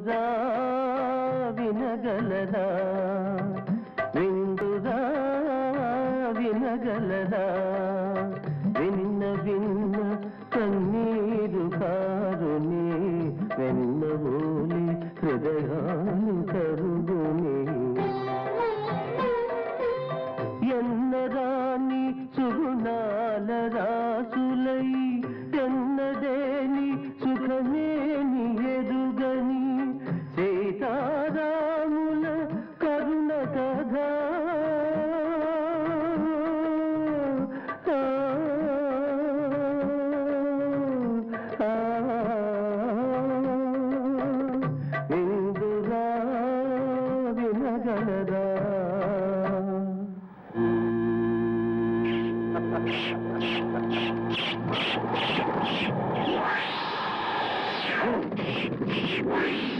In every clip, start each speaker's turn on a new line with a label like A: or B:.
A: విందురా వినగలదా? విందురా వినగలదా? విన్న విన్న కన్నీరు కారుని వెన్నవోలి హృదయాలు Thank you.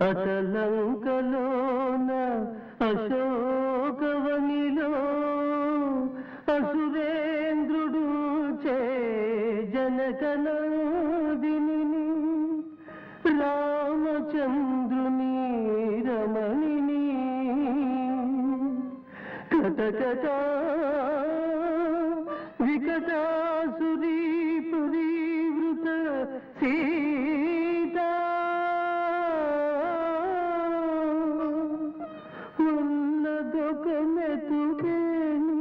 A: అటలంకలోన అశోకవనిలో అసురేంద్రుడు చే జనకనాదిని రామచంద్రుని రమణిని. కటకట వికటాసురీ పురీవృత సీ ఉన్నదొక మెతుకేని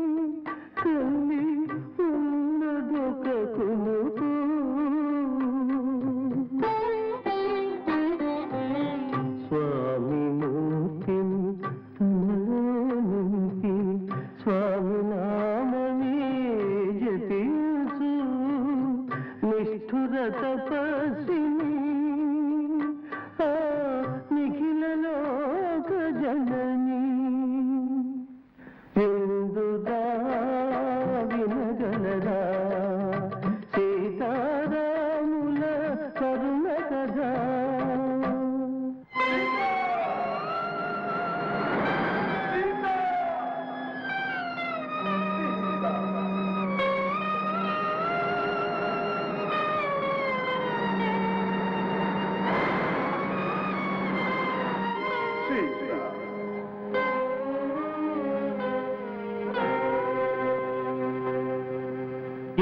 A: ఉన్నదొక కునుకు స్వామి మూర్తిని స్వామి ಜನರಾ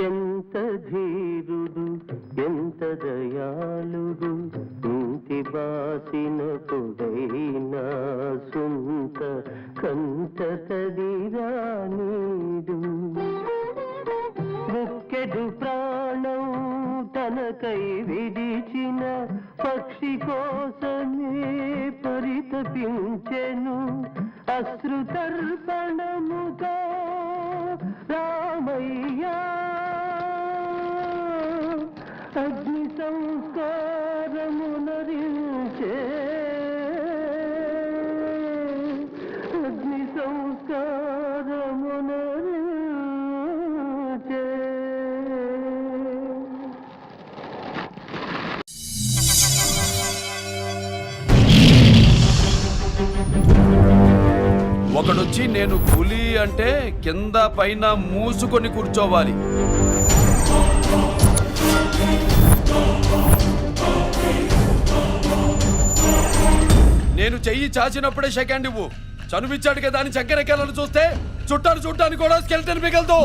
A: ఎంత ధీరుడు ఎంత దయాళుడు ఇంటి బాసిన పొడైనా సుంత కంట తడిరానీడు ముక్కెడు ప్రాణం తనకై విడిచిన పక్షి కోసమే పరితపించెను. అశ్రుతర్పణముగా రామయ్యా అగ్ని సంస్కారమునరించే అగ్ని సంస్కారమునరించే
B: ఒకడొచ్చి నేను పులి అంటే కింద పైన మూసుకొని కూర్చోవాలి. చెయ్యి చాచినప్పుడే సెకండ్ ఇవ్వు. చనువిచ్చాడు కదా అని చక్కెర చూస్తే చుట్టాను చుట్టాను కూడా స్కెల్టన్ మిగలదు.